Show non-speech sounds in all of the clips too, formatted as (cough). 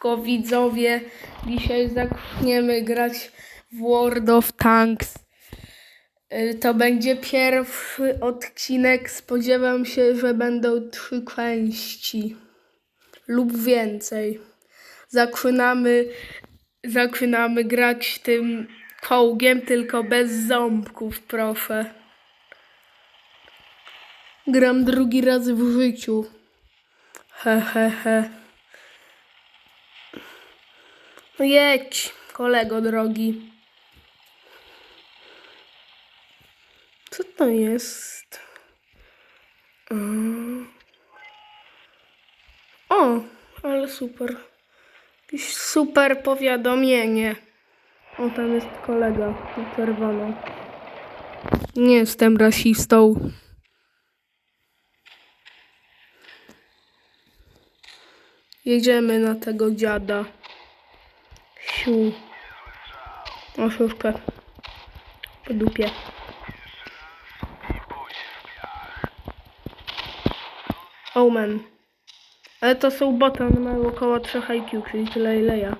Siemaneczko widzowie, dzisiaj zaczniemy grać w World of Tanks. Y, To będzie pierwszy odcinek, spodziewam się, że będą trzy części lub więcej. Zaczynamy, zaczynamy grać tym kołgiem, tylko bez ząbków, proszę. Gram drugi raz w życiu. He, he, he. No jedź, kolego drogi. Co to jest? O, ale super. Jakieś super powiadomienie. O, tam jest kolega na czerwono. Nie jestem rasistą. Jedziemy na tego dziada. Siu. O, szufkę. Po dupie. Omen. Ale to są boty, one mają około 3 IQ, czyli tyle ile ja.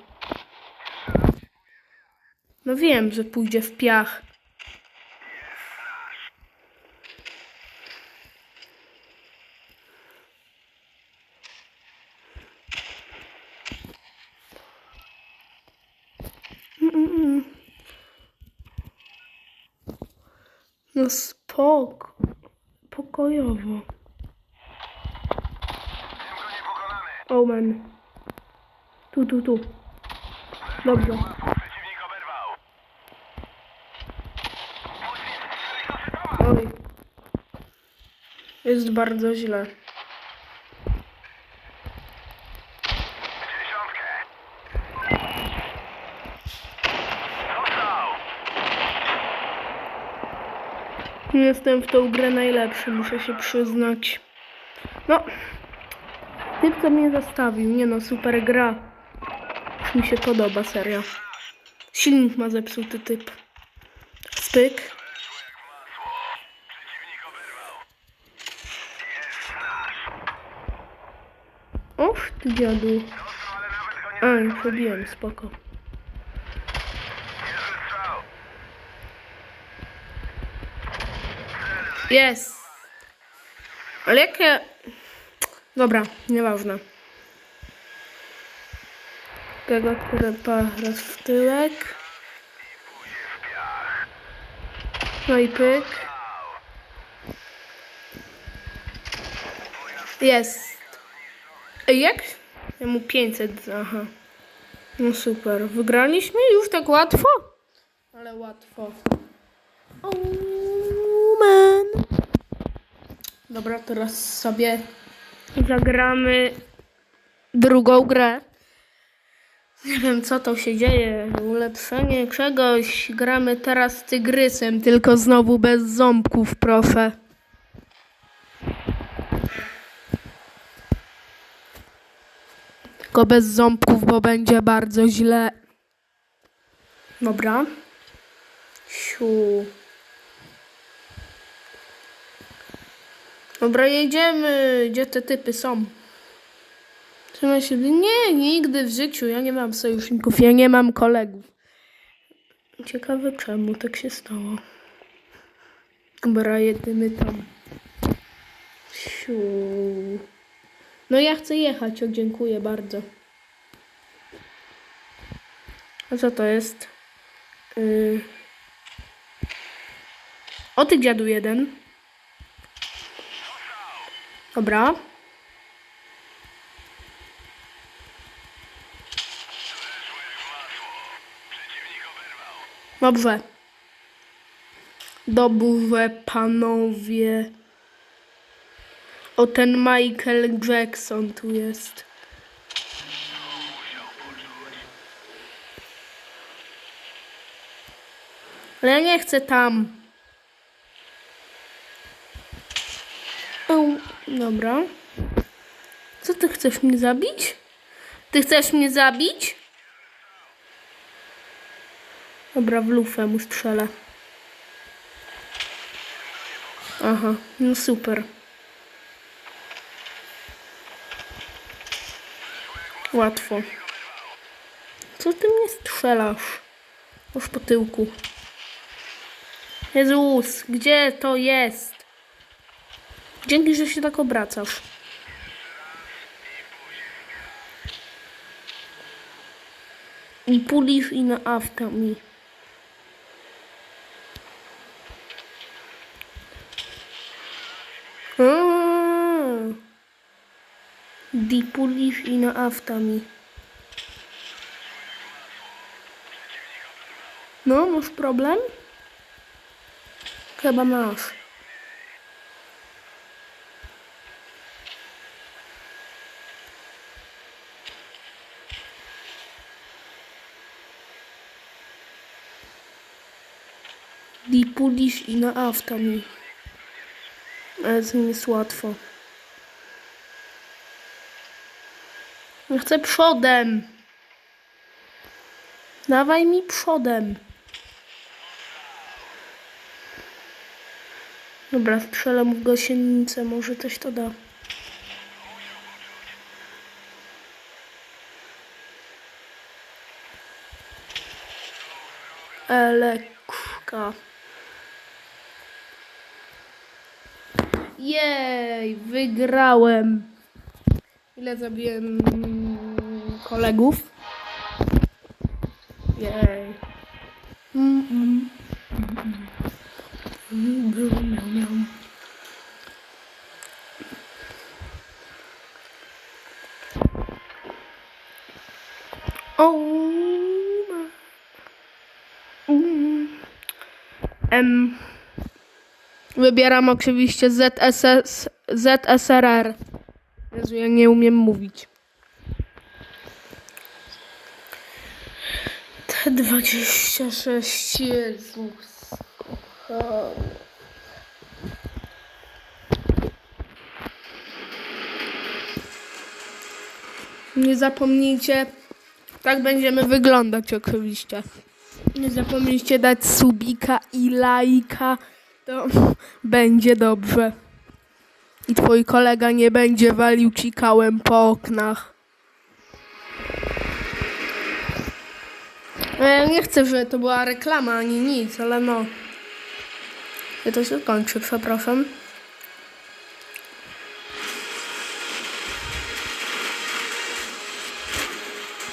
No wiem, że pójdzie w piach. No spok. Pokojowo. Omen. Tu, tu, tu. Dobrze. Oj. Jest bardzo źle. Nie jestem w tą grę najlepszy, muszę się przyznać. No. Typ, co mnie zastawił. Nie no, super gra. Mi się podoba, serio. Silnik ma zepsuty typ. Oberwał. Och, ty dziadu. Nie A, robiłem, spoko. Jest. Ale jakie... Dobra, nieważne. Tego, które raz w tyłek. No i pyk. Jest. Jak? Ja mu 500, aha. No super. Wygraliśmy już tak łatwo? Ale łatwo. Oh, man. Dobra, teraz sobie zagramy drugą grę. Nie wiem, co to się dzieje. Ulepszenie czegoś. Gramy teraz z tygrysem, tylko znowu bez ząbków, proszę. Tylko bez ząbków, bo będzie bardzo źle. Dobra. Siu. Dobra, jedziemy. Gdzie te typy są? Trzymaj się. Nie, nigdy w życiu. Ja nie mam sojuszników, ja nie mam kolegów. Ciekawe czemu tak się stało. Dobra, jedymy tam. Siu. No ja chcę jechać, o dziękuję bardzo. A co to jest? Yy... O ty dziadu jeden. Dobra. Dobrze. Dobrze, panowie. O, ten Michael Jackson tu jest. Ale ja nie chcę tam. O, dobra. Co ty chcesz mnie zabić? Ty chcesz mnie zabić? Dobra, w lufę mu strzelę. Aha, no super. Łatwo. Co ty mnie strzelasz? Już po tyłku. Jezus, gdzie to jest? Dzięki, że się tak obracasz. I pulisz i na afta mi. Aaa. Di pulisz i na afta mi. No, masz problem? Chyba masz. Di pulisz i na afta mi. Ale z nim jest łatwo. Ja chcę przodem. Dawaj mi przodem. Dobra, strzelę mu w gosienicę, może coś to da. Elekka. Jej, wygrałem. Ile zabiłem kolegów? Jej. Mm. Em, Wybieram oczywiście ZSS, ZSRR. Jezu, ja nie umiem mówić. T26, Jezus. kochany. Nie zapomnijcie, tak będziemy wyglądać oczywiście. Nie zapomnijcie dać subika i lajka, to (laughs) będzie dobrze. I twój kolega nie będzie walił ci kałem po oknach. Ja nie chcę, żeby to była reklama ani nic, ale no. Ja to się kończy, przepraszam.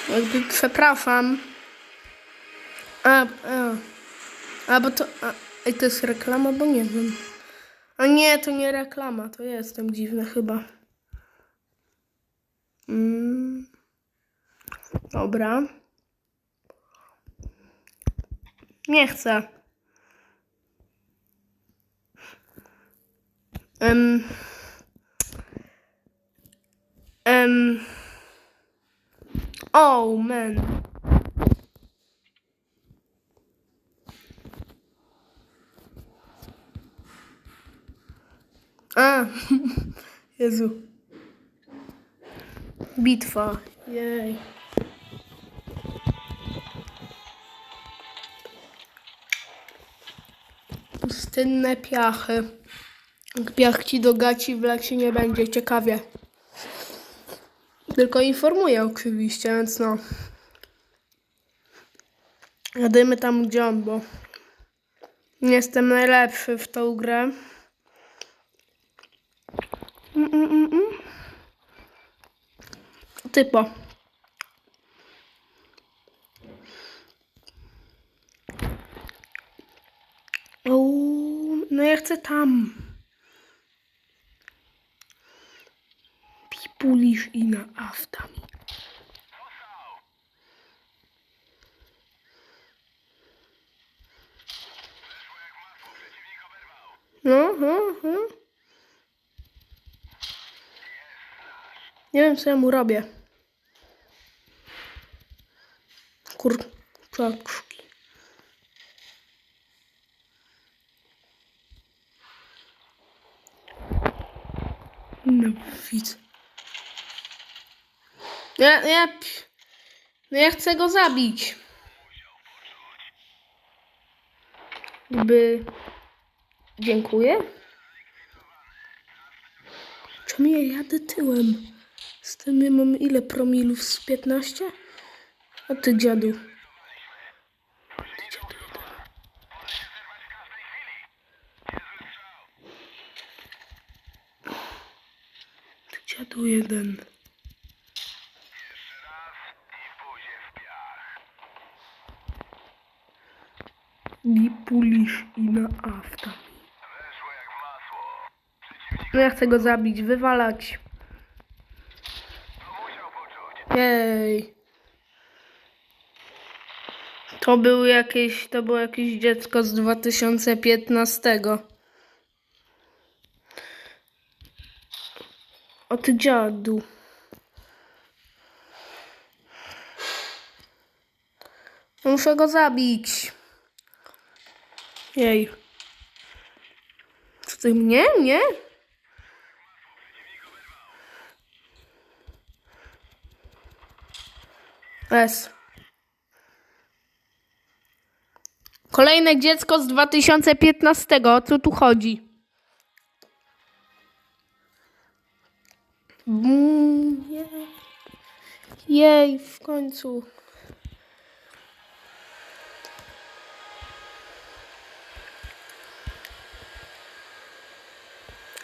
Jakby przepraszam. A, a. A, bo to... A, ej, to jest reklama, bo nie wiem. A nie, to nie reklama, to ja jestem dziwny chyba. Mm. Dobra. Nie chcę. Em. Em. Oh, man. A, (laughs) Jezu. Bitwa. Jej. Pustynne piachy. Jak Piach ci do gaci w leksie nie będzie, ciekawie. Tylko informuję oczywiście, więc no. Jadymy tam gdzie on, bo nie jestem najlepszy w tą grę. Mm, mm, mm, mm. Typo. O, no ja chcę tam. Pipulisz i na aftami. No, no, no. Nie wiem, co ja mu robię. Kurczaczki. No, widzę. Ja, ja, no ja chcę go zabić. By... Dziękuję. Czemu ja jadę tyłem? Z tym ja mam ile promilów? Z 15? O ty dziadu. Dziadu jeden. I pulisz i na afta. No ja chcę go zabić, wywalać. To musiał Jej. To był jakieś, to było jakieś dziecko z 2015. O ty dziadu. Muszę go zabić. Jej. Co ty mnie? Nie? S. Kolejne dziecko z 2015. O co tu chodzi? Jej. jej, w końcu.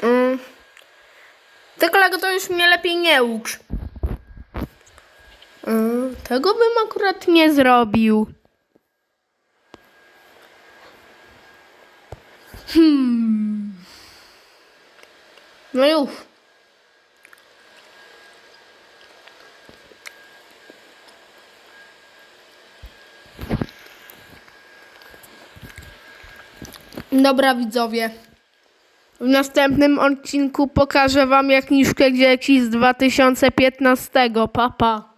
Mm. Ty kolego to już mnie lepiej nie ucz. Tego bym akurat nie zrobił. Hmm. No już. Dobra widzowie. W następnym odcinku pokażę wam jak niszczę dzieci z 2015. Papa. Pa.